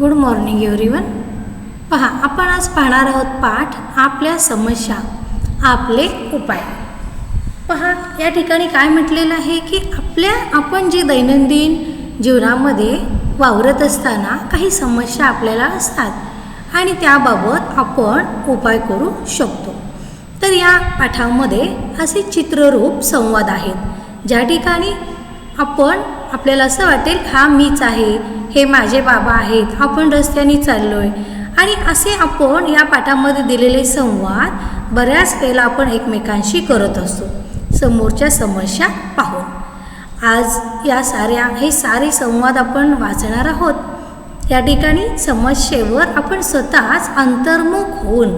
Good morning everyone पहा आपण आज पाहणार आहोत पाठ आपल्या समस्या आपले उपाय. पहा या ठिकाणी काय म्हटलेलं आहे की आपल्या आपण जे दैनंदिन जीवनामध्ये वावरत असताना काही समस्या आपल्याला असतात आणि त्याबाबत आपण उपाय करू शकतो. तर या पाठामध्ये असे चित्ररूप संवाद आहेत ज्या ठिकाणी आपण आपल्याला असं वाटेल हा मीच आहे हे माझे बाबा आहेत. आपण रस्त्याने चाललोय. आणि असे आपण या पाठामध्ये दिलेले संवाद बऱ्याच वेळेला आपण एकमेकांशी करत असतो. समोरच्या समस्या पाहून. आज या साऱ्या हे सारे संवाद आपण वाचणार आहोत. या ठिकाणी समस्येवर आपण स्वतःच अंतर्मुख होऊन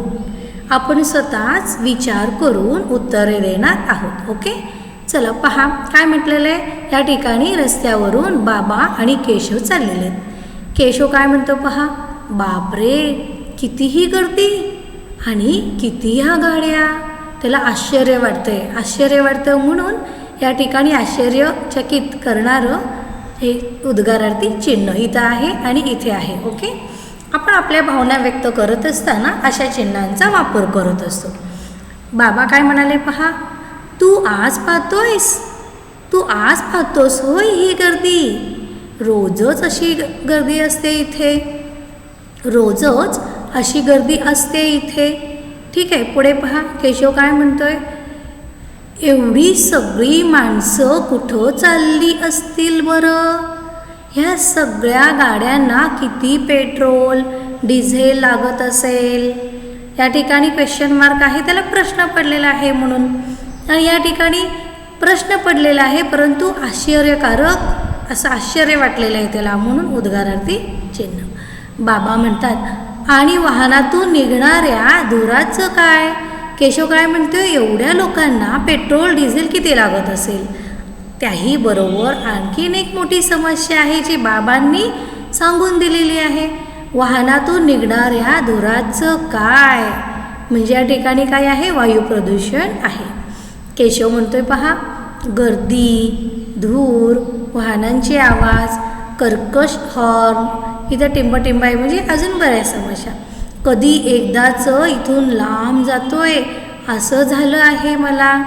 आपण स्वतःच विचार करून उत्तरे देणार आहोत. ओके? चला पहा काय म्हटलेलं आहे? या ठिकाणी रस्त्यावरून बाबा आणि केशव चाललेले आहेत. केशव काय म्हणतो पहा? बापरे कितीही गर्दी आणि किती ह्या गाड्या. त्याला आश्चर्य वाटतंय. आश्चर्य वाटतं म्हणून या ठिकाणी आश्चर्यचकित करणारं हे उद्गारार्थी चिन्ह इथं आहे आणि इथे आहे ओके? आपण आपल्या भावना व्यक्त करत असताना अशा चिन्हांचा वापर करत असतो. बाबा काय म्हणाले पहा? तू आज पाहतोयस? तू आज पाहतोस होय ही गर्दी? रोजच अशी गर्दी असते इथे. रोजच अशी गर्दी असते इथे. ठीक आहे पुढे पहा. केशव काय म्हणतोय? एवढी सगळी माणसं कुठं चालली असतील बरं? ह्या सगळ्या गाड्यांना किती पेट्रोल डिझेल लागत असेल? या ठिकाणी क्वेश्चन मार्क आहे. त्याला प्रश्न पडलेला आहे म्हणून. आणि या ठिकाणी प्रश्न पडलेला आहे परंतु आश्चर्यकारक असं आश्चर्य वाटलेलं आहे त्याला म्हणून उद्गारार्थी चिन्ह. बाबा म्हणतात आणि वाहनातून निघणाऱ्या धुराचं काय? केशव काय म्हणतो एवढ्या लोकांना पेट्रोल डिझेल किती लागत असेल? त्याही बरोबर आणखीन एक मोठी समस्या आहे जी बाबांनी सांगून दिलेली आहे. वाहनातून निघणाऱ्या धुराचं काय? म्हणजे या ठिकाणी काय आहे? वायू प्रदूषण आहे. केशव म्हणतोय पहा. गर्दी धूर वाहनांचे आवाज कर्कश हॉर्न इथं टिंबटिंबा आहे म्हणजे अजून बऱ्याच समस्या. कधी एकदाच इथून लांब जातोय असं झालं आहे मला.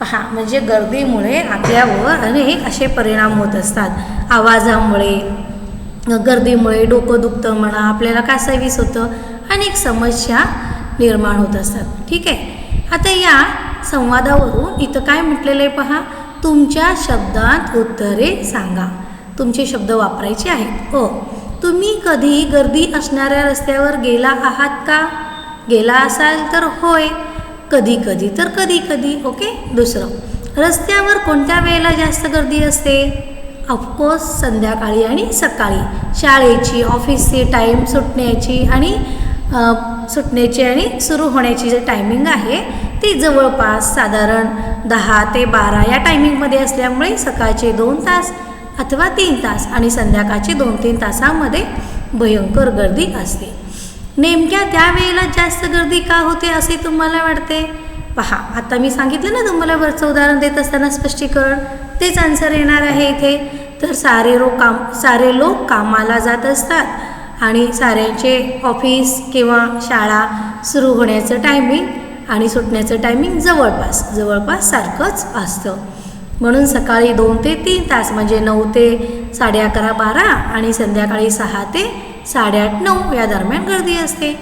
पहा म्हणजे गर्दीमुळे आपल्यावर अनेक असे परिणाम होत असतात. आवाजामुळे गर्दीमुळे डोकं दुखतं म्हणा आपल्याला कासावीस होतं अनेक समस्या निर्माण होत असतात. ठीक आहे? आता या संवादावरून इथं काय म्हटलेलं आहे पहा? तुमच्या शब्दात उत्तरे सांगा. तुमचे शब्द वापरायचे आहेत. हो तुम्ही कधी गर्दी असणाऱ्या रस्त्यावर गेला आहात का? गेला असाल तर होय. कधी कधी तर कधी कधी ओके? दुसरं. रस्त्यावर कोणत्या वेळेला जास्त गर्दी असते? ऑफकोर्स संध्याकाळी आणि सकाळी. शाळेची ऑफिसची टाईम सुटण्याची आणि सुटण्याची आणि सुरू होण्याची जे टायमिंग आहे ती जवळपास साधारण दहा ते बारा या टायमिंगमध्ये असल्यामुळे सकाळचे दोन तास अथवा तीन तास आणि संध्याकाळचे दोन तीन तासामध्ये भयंकर गर्दी असते. नेमक्या त्या वेळेला जास्त गर्दी का होते असे तुम्हाला वाटते? पहा आता मी सांगितलं ना तुम्हाला वरचं उदाहरण देत असताना स्पष्टीकरण तेच आन्सर येणार आहे इथे. तर सारे रो काम सारे लोक कामाला जात असतात आणि साऱ्यांचे ऑफिस किंवा शाळा सुरू होण्याचं टायमिंग आणि सुटण्याचं टायमिंग जवळपास जवळपास सारखंच असतं. म्हणून सकाळी दोन ते तीन तास म्हणजे नऊ ते साडे अकरा बारा आणि संध्याकाळी सहा ते साडेआठ नऊ या दरम्यान गर्दी असते.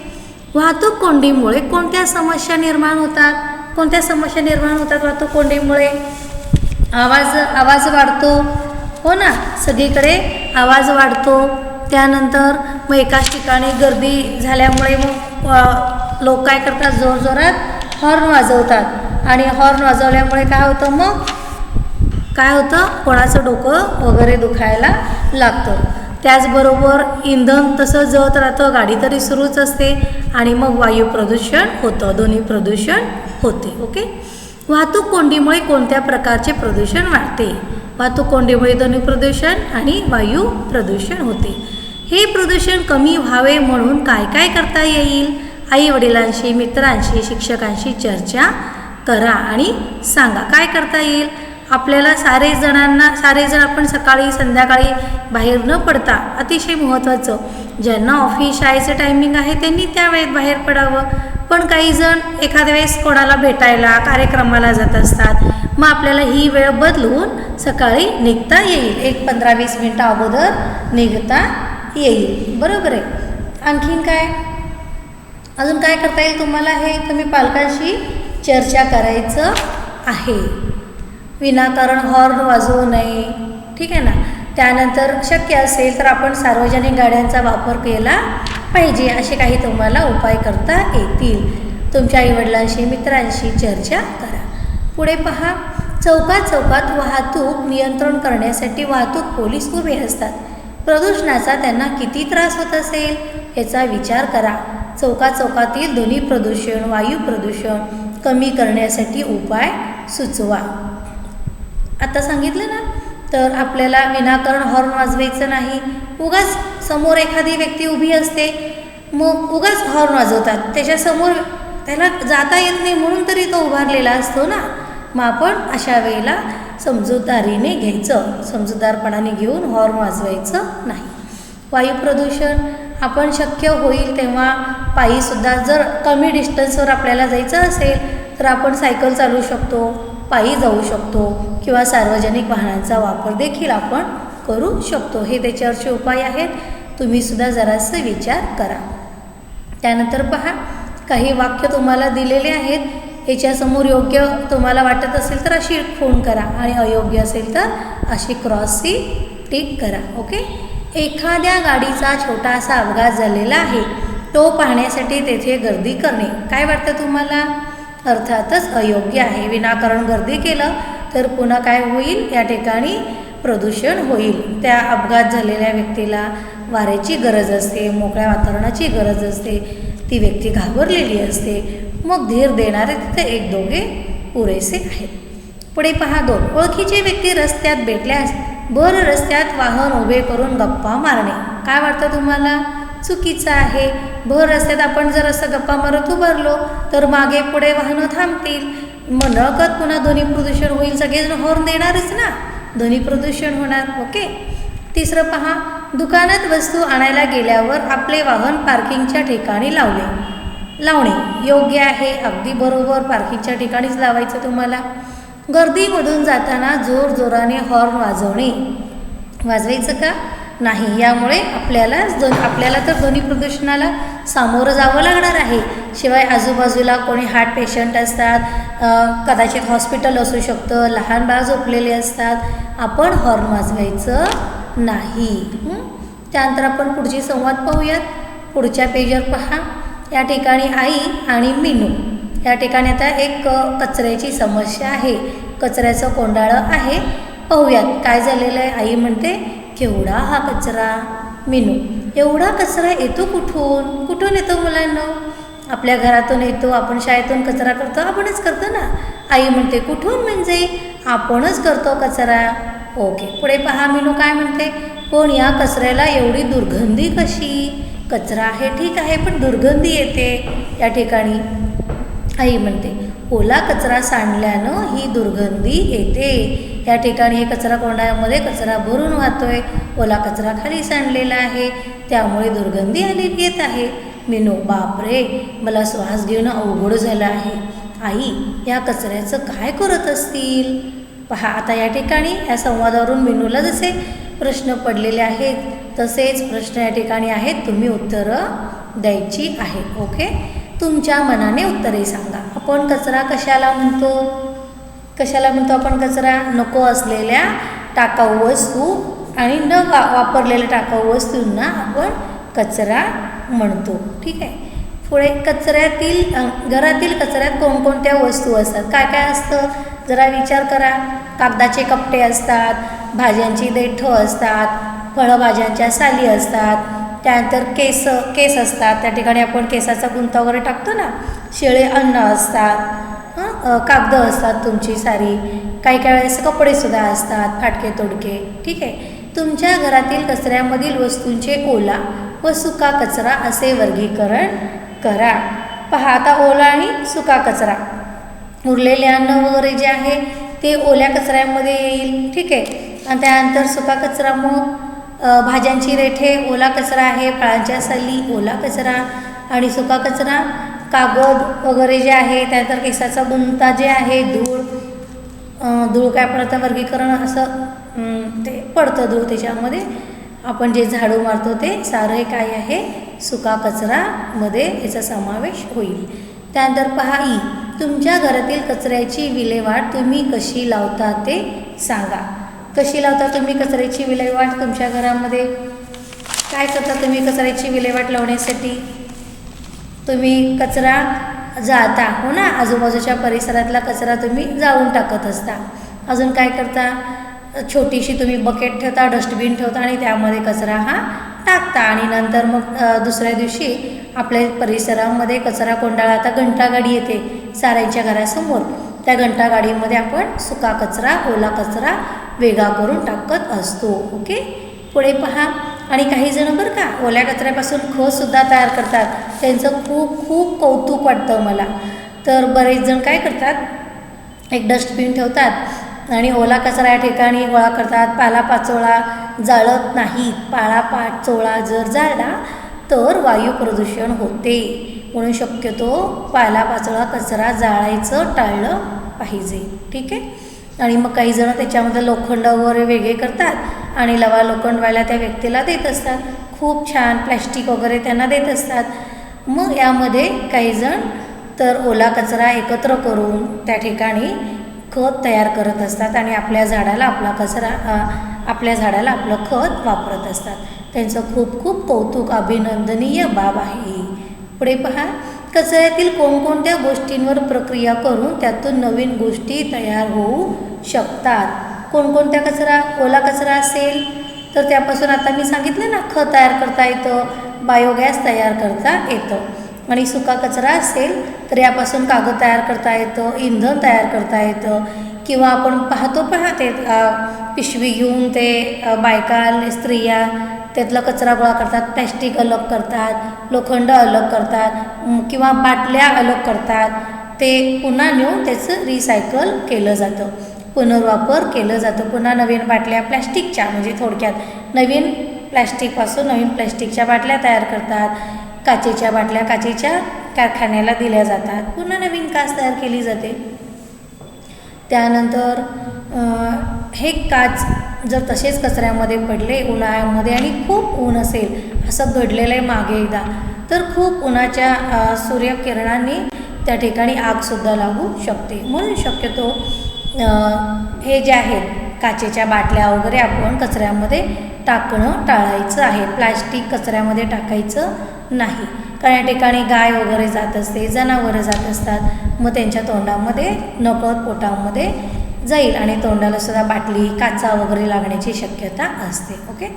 वाहतूक कोंडीमुळे कोणत्या समस्या निर्माण होतात? कोणत्या समस्या निर्माण होतात वाहतूक कोंडीमुळे? आवाज आवाज वाढतो. हो ना सगळीकडे आवाज वाढतो. त्यानंतर मग एकाच ठिकाणी गर्दी झाल्यामुळे मग लोक काय करतात? जोरजोरात हॉर्न वाजवतात. आणि हॉर्न वाजवल्यामुळे काय होतं मग? काय होतं? कोणाचं डोकं वगैरे दुखायला लागतं. त्याचबरोबर इंधन तसं जळत राहतं गाडी तरी सुरूच असते आणि मग वायू प्रदूषण होतं. ध्वनी प्रदूषण होते ओके? वाहतूक कोंडीमुळे कोणत्या प्रकारचे प्रदूषण वाढते? वाहतूक कोंडीमुळे ध्वनी प्रदूषण आणि वायू प्रदूषण होते. हे प्रदूषण कमी व्हावे म्हणून काय काय करता येईल? आई वडिलांशी मित्रांशी शिक्षकांशी चर्चा करा आणि सांगा. काय करता येईल? आपल्याला सारे जणांना सारेजण आपण सकाळी संध्याकाळी बाहेर न पडता अतिशय महत्त्वाचं ज्यांना ऑफिस शाळेचं टायमिंग आहे त्यांनी त्या वेळेत बाहेर पडावं. पण काही जण एखाद्या वेळेस कोणाला भेटायला कार्यक्रमाला जात असतात. मग आपल्याला ही वेळ बदलून सकाळी निघता येईल. एक पंधरा वीस मिनटं अगोदर निघता येईल. बरोबर आहे. आणखीन काय? अजून काय करता येईल तुम्हाला हे तुम्ही पालकांशी चर्चा करायचं आहे. विनाकारण हॉर्न वाजवू नये. ठीक आहे ना? त्यानंतर शक्य असेल तर आपण सार्वजनिक गाड्यांचा वापर केला पाहिजे असे काही तुम्हाला उपाय करता येतील. तुमच्या आईवडिलांशी मित्रांशी चर्चा करा. पुढे पहा. चौकात चौकात वाहतूक नियंत्रण करण्यासाठी वाहतूक पोलीस उभे असतात. प्रदूषणाचा त्यांना किती त्रास होत असेल याचा विचार करा. चौकाचौकातील ध्वनी प्रदूषण वायू प्रदूषण कमी करण्यासाठी उपाय सुचवा. आता सांगितलं ना? तर आपल्याला विनाकारण हॉर्न वाजवायचं नाही. उगाच समोर एखादी व्यक्ती उभी असते मग उगाच हॉर्न वाजवतात. त्याच्यासमोर त्याला जाता येत नाही म्हणून तरी तो उभारलेला असतो ना? मग आपण अशा वेळेला समजूतदारीने घ्यायचं. समजूतदारपणाने घेऊन हॉर्न वाजवायचं नाही. वायू प्रदूषण आपण शक्य होईल तेव्हा पायीसुद्धा जर कमी डिस्टन्सवर आपल्याला जायचं असेल तर आपण सायकल चालवू शकतो पायी जाऊ शकतो किंवा सार्वजनिक वाहनांचा वापर देखील आपण करू शकतो. हे त्याच्यावरचे उपाय आहेत. तुम्हीसुद्धा जरासं विचार करा. त्यानंतर पहा काही वाक्य तुम्हाला दिलेले आहेत. याच्यासमोर योग्य तुम्हाला वाटत असेल तर अशी फोन करा आणि अयोग्य असेल तर अशी क्रॉसची टिक करा. ओके? एखाद्या गाडीचा छोटासा अपघात झालेला आहे. तो पाहण्यासाठी तेथे गर्दी करणे. काय वाटतं तुम्हाला? अर्थातच अयोग्य आहे. विनाकारण गर्दी केलं तर पुन्हा काय होईल? या ठिकाणी प्रदूषण होईल. त्या अपघात झालेल्या व्यक्तीला वाऱ्याची गरज असते मोकळ्या वातावरणाची गरज असते ती व्यक्ती घाबरलेली असते. मग धीर देणारे तिथे एक दोघे पुरेसे आहेत. पुढे पहा दोन. ओळखीची व्यक्ती रस्त्यात भेटल्यास भर रस्त्यात वाहन उभे करून गप्पा मारणे. काय वाटतं तुम्हाला? चुकीचं आहे. भर रस्त्यात आपण जर असं गप्पा मारत उभारलो तर मागे पुढे वाहनं थांबतील. मग नकत पुन्हा ध्वनी प्रदूषण होईल सगळेजण हॉर्न देणारच ना. ध्वनी प्रदूषण होणार ओके? तिसरं पहा दुकानात वस्तू आणायला गेल्यावर आपले वाहन पार्किंगच्या ठिकाणी लावले. लावणे योग्य आहे अगदी बरोबर पार्किंगच्या ठिकाणीच लावायचं तुम्हाला. गर्दीमधून जाताना जोर जोराने हॉर्न वाजवणे. वाजवायचं का? नाही. यामुळे आपल्याला ध्व आपल्याला तर ध्वनी प्रदूषणाला सामोरं जावं लागणार आहे. शिवाय आजूबाजूला कोणी हार्ट पेशंट असतात कदाचित हॉस्पिटल असू शकतं लहान बाळ झोपलेले असतात. आपण हॉर्न वाजवायचं नाही. त्यानंतर आपण पुढची संवाद पाहूयात. पुढच्या पेजवर पहा. या ठिकाणी आई आणि मिनू. या ठिकाणी आता एक कचऱ्याची समस्या आहे. कचऱ्याचं कोंडाळं आहे. पाहूयात. काय झालेलं आहे? आई म्हणते केवढा हा कचरा? मिनू एवढा कचरा येतो कुठून? कुठून येतो मुलांना? आपल्या घरातून येतो आपण शाळेतून कचरा करतो आपणच करतो ना? आई म्हणते कुठून म्हणजे? आपणच करतो कचरा. ओके पुढे पहा मिनू काय म्हणते. पण या कचऱ्याला एवढी दुर्गंधी कशी? कचरा आहे ठीक आहे पण दुर्गंधी येते. या ठिकाणी आई म्हणते ओला कचरा सांडल्यानं ही दुर्गंधी येते. या ठिकाणी हे कचरा कोंडामध्ये कचरा भरून वाहतोय. ओला कचरा खाली सांडलेला आहे. त्यामुळे दुर्गंधी आली येत आहे. मिनो बापरे! मला श्वास घेणं अवघड झालं आहे. आई या कचऱ्याचं काय करत असतील? पहा आता या ठिकाणी या संवादावरून मिनूला जसे प्रश्न पडलेले आहेत तसेच प्रश्न या ठिकाणी आहेत. तुम्ही उत्तरं द्यायची आहे ओके? तुमच्या मनाने उत्तरे सांगा. आपण कचरा कशाला म्हणतो? कशाला म्हणतो आपण कचरा? नको असलेल्या टाकाऊ वस्तू आणि न वा वापरलेल्या टाकाऊ वस्तूंना आपण कचरा म्हणतो. ठीक आहे? पुढे कचऱ्यातील घरातील कचऱ्यात कोणकोणत्या वस्तू असतात? काय काय असतं? जरा विचार करा. कागदाचे कपटे असतात भाज्यांची देठं असतात फळभाज्यांच्या साली असतात त्यानंतर केस केस असतात. त्या ठिकाणी आपण केसाचा गुंता वगैरे टाकतो ना? शेळे अन्न असतात. कागदं असतात तुमची सारी. काही काही वेळेस कपडेसुद्धा असतात फाटके तोडके. ठीक आहे? तुमच्या घरातील कचऱ्यामधील वस्तूंचे ओला व सुका कचरा असे वर्गीकरण करा. पहा आता ओला आणि सुका कचरा. उरलेले अन्न वगैरे जे आहे ते ओल्या कचऱ्यामध्ये येईल. ठीक आहे? आणि त्यानंतर सुका कचरा मग भाज्यांची रेठे ओला कचरा आहे फळांच्या सली ओला कचरा आणि सुका कचरा. कागद वगैरे जे आहे त्यानंतर केसाचा गुंता जे आहे धूळ धूळ काय पडतं वर्गीकरण असं ते पडतं धूळ त्याच्यामध्ये. आपण जे झाडू मारतो ते सारं हे काय आहे सुका कचरामध्ये याचा समावेश होईल. त्यानंतर पहा ई तुमच्या घरातील कचऱ्याची विल्हेवाट तुम्ही कशी लावता ते सांगा. कशी लावता तुम्ही कचऱ्याची विल्हेवाट तुमच्या घरामध्ये? काय करता तुम्ही कचऱ्याची विल्हेवाट लावण्यासाठी? तुम्ही कचरा जाळता हो ना? आजूबाजूच्या परिसरातला कचरा तुम्ही जाळून टाकत असता. अजून काय करता? छोटीशी तुम्ही बकेट ठेवता डस्टबिन ठेवता आणि त्यामध्ये कचरा हा टाकता. आणि नंतर मग दुसऱ्या दिवशी आपल्या परिसरामध्ये कचरा कोंडाळा आता घंटागाडी येते साऱ्यांच्या घरासमोर. त्या घंटागाडीमध्ये आपण सुका कचरा ओला कचरा वेगळा करून टाकत असतो. ओके? पुढे पहा. आणि काही जण बरं का ओल्या कचऱ्यापासून खतसुद्धा तयार करतात. त्यांचं खूप खूप कौतुक वाटतं मला. तर बरेच जण काय करतात एक डस्टबिन ठेवतात आणि ओला कचरा या ठिकाणी गोळा करतात. पालापाचोळा जाळत नाहीत. पाळापाचोळा जर जाळला तर वायू प्रदूषण होते. म्हणून शक्यतो पालापाचोळा कचरा जाळायचं टाळलं पाहिजे. ठीक आहे? आणि मग काही जण त्याच्यामध्ये लोखंड वगैरे वेगळे करतात आणि लवा लोखंडवाल्या त्या व्यक्तीला देत असतात. खूप छान प्लॅस्टिक वगैरे त्यांना देत असतात. मग यामध्ये काही जण तर ओला कचरा एकत्र करून त्या ठिकाणी खत तयार करत असतात आणि आपल्या झाडाला आपला कचरा आपल्या झाडाला आपलं खत वापरत असतात. त्यांचं खूप खूप कौतुक अभिनंदनीय बाब आहे. पुढे पहा. कचऱ्यातील कोणकोणत्या गोष्टींवर प्रक्रिया करून त्यातून नवीन गोष्टी तयार होऊ शकतात? कोणकोणत्या कचरा ओला कचरा असेल तर त्यापासून आता मी सांगितलं ना खत तयार करता येतं बायोगॅस तयार करता येतं. आणि सुका कचरा असेल तर यापासून कागद तयार करता येतं इंधन तयार करता येतं. किंवा आपण पाहतो पहा ते पिशवी घेऊन ते बायका स्त्रिया त्यातला कचरा गोळा करतात प्लॅस्टिक अलग करतात लोखंड अलग करतात किंवा बाटल्या अलग करतात. ते पुन्हा नेऊन त्याचं रिसायकल केलं जातं. पुनर्वापर केलं जातं. पुन्हा नवीन बाटल्या प्लॅस्टिकच्या म्हणजे थोडक्यात नवीन प्लॅस्टिकपासून नवीन प्लॅस्टिकच्या बाटल्या तयार करतात. काचेच्या बाटल्या काचेच्या कारखान्याला दिल्या जातात. पुन्हा नवीन काच तयार केली जाते. त्यानंतर हे काच जर तसेच कचऱ्यामध्ये पडले उन्हाळ्यामध्ये आणि खूप ऊन असेल असं घडलेलं आहे मागे एकदा तर खूप उन्हाच्या सूर्यकिरणांनी त्या ठिकाणी आगसुद्धा लागू शकते. म्हणून शक्यतो हे जे आहेत काचेच्या बाटल्या वगैरे आपण कचऱ्यामध्ये टाकणं टाळायचं आहे. प्लास्टिक कचऱ्यामध्ये टाकायचं नाही. कारण या ठिकाणी गाय वगैरे जात असते जनावरं जात असतात मग त्यांच्या तोंडामध्ये नकळत पोटामध्ये जाईल आणि तोंडाला सुद्धा बाटली काचा वगैरे लागण्याची शक्यता असते ओके?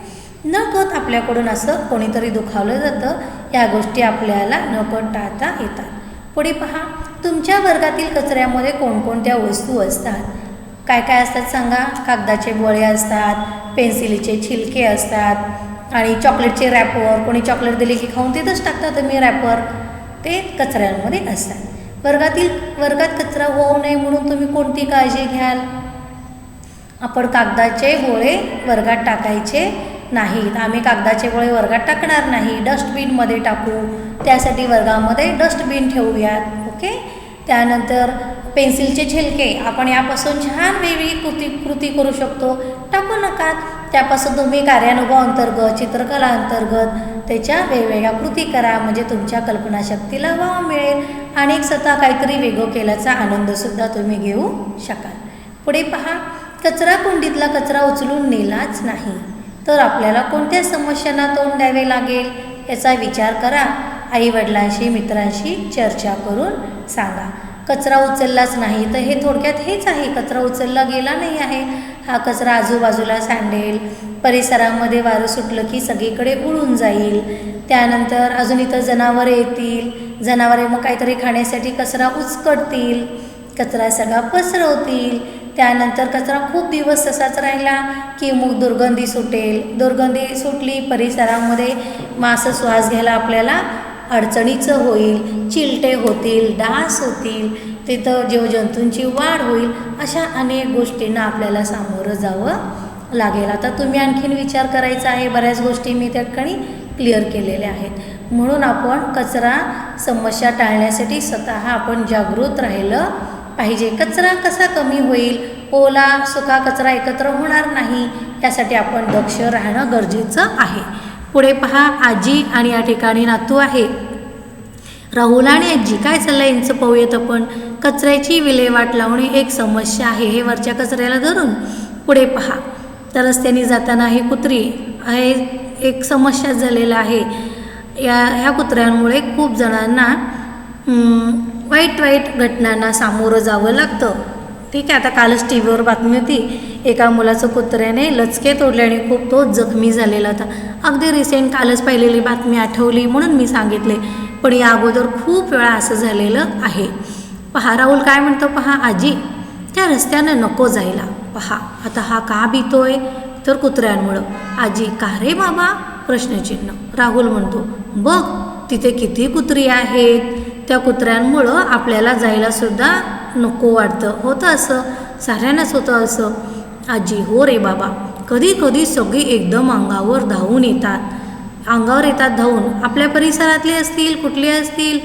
नकत आपल्याकडून असं कोणीतरी दुखावलं जातं या गोष्टी आपल्याला नकळत टाळता येतात. पुढे पहा तुमच्या वर्गातील कचऱ्यामध्ये कोणकोणत्या वस्तू असतात? काय काय असतात सांगा? कागदाचे बळे असतात पेन्सिलीचे छिलके असतात आणि चॉकलेटचे रॅपर कोणी चॉकलेट दिले की खाऊन तिथंच टाकता तुम्ही रॅपर? ते कचऱ्यांमध्ये असतात. वर्गातील वर्गात कचरा होऊ नये म्हणून तुम्ही कोणती काळजी घ्याल? आपण कागदाचे गोळे वर्गात टाकायचे नाहीत. आम्ही कागदाचे गोळे वर्गात टाकणार नाही. डस्टबिनमध्ये टाकू. त्यासाठी वर्गामध्ये डस्टबिन ठेवूयात. ओके? त्यानंतर पेन्सिलचे छिलके. आपण यापासून छान वेगळी कृती कृती करू शकतो. टाकू नका. त्यापासून तुम्ही कार्यानुभव अंतर्गत चित्रकला अंतर्गत त्याच्या वेगवेगळ्या कृती करा. म्हणजे तुमच्या कल्पनाशक्तीला वाव मिळेल. आणि एक स्वतः काहीतरी वेगळं केल्याचा आनंदसुद्धा तुम्ही घेऊ शकाल. पुढे पहा कचरा कुंडीतला कचरा उचलून नेलाच नाही. तर आपल्याला कोणत्या समस्यांना तोंड द्यावे लागेल याचा विचार करा. आईवडिलांशी मित्रांशी चर्चा करून सांगा. कचरा उचललाच नाही तर हे थोडक्यात हेच आहे. कचरा उचलला गेला नाही आहे. हा कचरा आजूबाजूला सांडेल परिसरामध्ये वारं सुटलं की सगळीकडे उडून जाईल. त्यानंतर अजून इथं जनावरे येतील. जनावरे मग काहीतरी खाण्यासाठी कचरा उचकटतील. कचरा सगळा पसरवतील. त्यानंतर कचरा खूप दिवस तसाच राहिला की मग दुर्गंधी सुटेल. दुर्गंधी सुटली परिसरामध्ये मास श्वास घ्यायला आपल्याला अडचणीचं होईल. चिलटे होतील डास होतील. तिथं जीवजंतूंची वाढ होईल अशा अनेक गोष्टींना आपल्याला सामोरं जावं लागेल. आता तुम्ही आणखीन विचार करायचा आहे बऱ्याच गोष्टी मी त्या ठिकाणी क्लिअर केलेल्या आहेत. म्हणून आपण कचरा समस्या टाळण्यासाठी स्वतः आपण जागृत राहिलं पाहिजे. कचरा कसा कमी होईल? ओला सुका कचरा एकत्र होणार नाही त्यासाठी आपण दक्ष राहणं गरजेचं आहे. पुढे पहा आजी आणि या ठिकाणी नातू आहे. राहुल आणि आजी काय चाललं यांचं पाहूयात आपण? कचऱ्याची विल्हेवाट लावणे एक समस्या आहे हे वरच्या कचऱ्याला धरून. पुढे पहा. तर रस्त्याने जाताना ही कुत्री हे एक समस्या झालेला आहे. या ह्या कुत्र्यांमुळे खूप जणांना वाईट वाईट घटनांना सामोरं जावं लागतं. ठीक आहे आता कालच टी व्हीवर बातमी होती. एका मुलाचं कुत्र्याने लचके तोडल्याने खूप तो जखमी झालेला होता. अगदी रिसेंट कालच पाहिलेली बातमी आठवली म्हणून मी सांगितले पण या अगोदर खूप वेळा असं झालेलं आहे. पहा राहुल काय म्हणतो पहा आजी त्या रस्त्यानं नको जायला. पहा. आता हा का भीतोय? तर कुत्र्यांमुळं. आजी का रे बाबा? प्रश्नचिन्ह. राहुल म्हणतो बघ तिथे किती कुत्री आहेत. त्या कुत्र्यांमुळं आपल्याला जायला सुद्धा नको वाटतं. होतं असं? साऱ्यांनाच होतं असं? आजी हो रे बाबा. कधी कधी सगळी एकदम अंगावर धावून येतात. अंगावर येतात धावून. आपल्या परिसरातले असतील कुठले असतील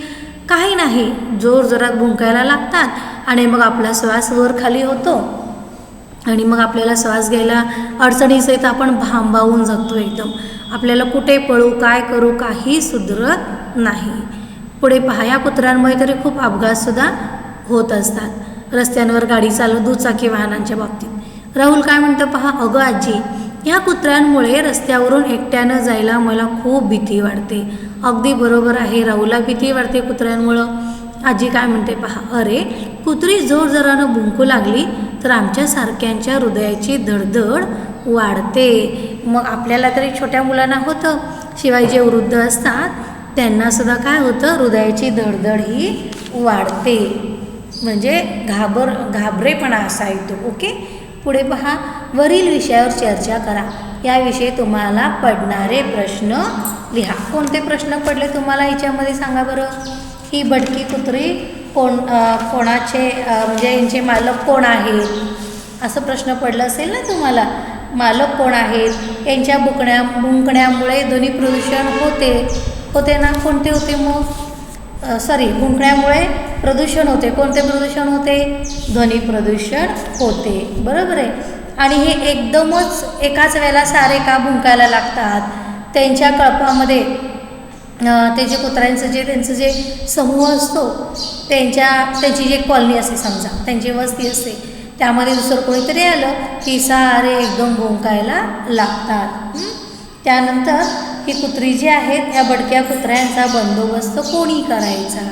काही नाही. जोर जोरात भुंकायला लागतात आणि मग आपला श्वास वर खाली होतो. आणि मग आपल्याला श्वास घ्यायला अडचणीच येतं आपण भांबावून जातो एकदम. आपल्याला कुठे पळू काय करू काही सुधरत नाही. पुढे पहा या कुत्र्यांमुळे तरी खूप अपघातसुद्धा होत असतात. रस्त्यांवर गाडी चालव दुचाकी वाहनांच्या बाबतीत. राहुल काय म्हणतं पहा अगं आजी या कुत्र्यांमुळे रस्त्यावरून एकट्यानं जायला मला खूप भीती वाटते. अगदी बरोबर आहे राहुला भीती वाटते कुत्र्यांमुळं. आजी काय म्हणते पहा अरे कुत्री जोर जरानं भुंकू लागली तर आमच्यासारख्यांच्या हृदयाची धडधड वाढते. मग आपल्याला तरी छोट्या मुलांना होतं. शिवाय जे वृद्ध असतात त्यांनासुद्धा काय होतं? हृदयाची धडधड ही वाढते. म्हणजे घाबर घाबरेपणा असा येतो. ओके? पुढे पहा. वरील विषयावर चर्चा करा. याविषयी तुम्हाला पडणारे प्रश्न लिहा. कोणते प्रश्न पडले तुम्हाला याच्यामध्ये सांगा बरं. ही भटकी कुत्री कोण कोणाचे म्हणजे यांचे मालक कोण आहेत? असं प्रश्न पडला असेल ना तुम्हाला? मालक कोण आहेत? यांच्या बुकण्या बुंकण्यामुळे ध्वनी प्रदूषण होते. होते ना? कोणते होते मग? सॉरी भुंकण्यामुळे प्रदूषण होते. कोणते प्रदूषण होते? ध्वनी प्रदूषण होते. बरोबर आहे? आणि हे एकदमच एकाच वेळेला सारे का भुंकायला लागतात? त्यांच्या कळपामध्ये ते जे कुत्र्यांचं जे त्यांचं जे समूह असतो त्यांच्या त्यांची जी कॉलनी असते समजा त्यांची वस्ती असते त्यामध्ये दुसरं कोणीतरी आलं की सारे एकदम भोंकायला लागतात. त्यानंतर ही कुत्री जी आहेत या बडक्या कुत्र्यांचा बंदोबस्त कोणी करायचा?